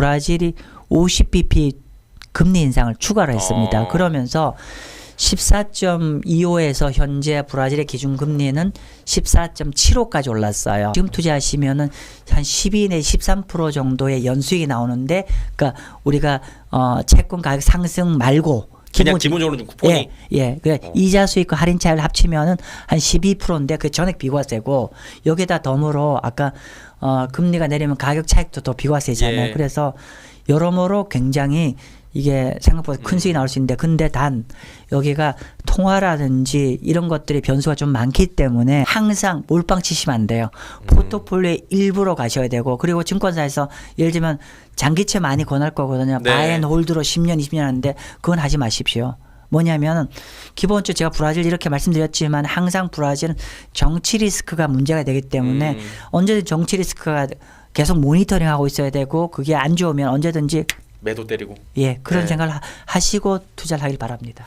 브라질이 50bp 금리 인상을 추가를 했습니다. 어. 그러면서 14.25에서 현재 브라질의 기준 금리는 14.75까지 올랐어요. 지금 투자하시면은 한 12 내지 13% 정도의 연수익이 나오는데 그러니까 우리가 어 채권 가격 상승 말고 그냥 기본 기본적으로 좀 쿠폰이 예, 예. 그래 어. 이자 수익과 할인 차이를 합치면은 한 12%인데 그 전액 비과세고 여기다 덤으로 아까 어 금리가 내리면 가격 차익도 더 비과세잖아요. 예. 그래서 여러모로 굉장히 이게 생각보다 큰 음. 수익이 나올 수 있는데 근데 단 여기가 통화라든지 이런 것들이 변수가 좀 많기 때문에 항상 몰빵 치시면 안 돼요. 음. 포트폴리오의 일부러 가셔야 되고 그리고 증권사에서 예를 들면 장기채 많이 권할 거거든요. 네. 바앤홀드로 10년, 20년 하는데 그건 하지 마십시오. 뭐냐면은 기본적으로 제가 브라질 이렇게 말씀드렸지만 항상 브라질은 정치 리스크가 문제가 되기 때문에 음. 언제든 정치 리스크가 계속 모니터링하고 있어야 되고 그게 안 좋으면 언제든지 매도 때리고 예 그런 네. 생각을 하- 하시고 투자를 하길 바랍니다.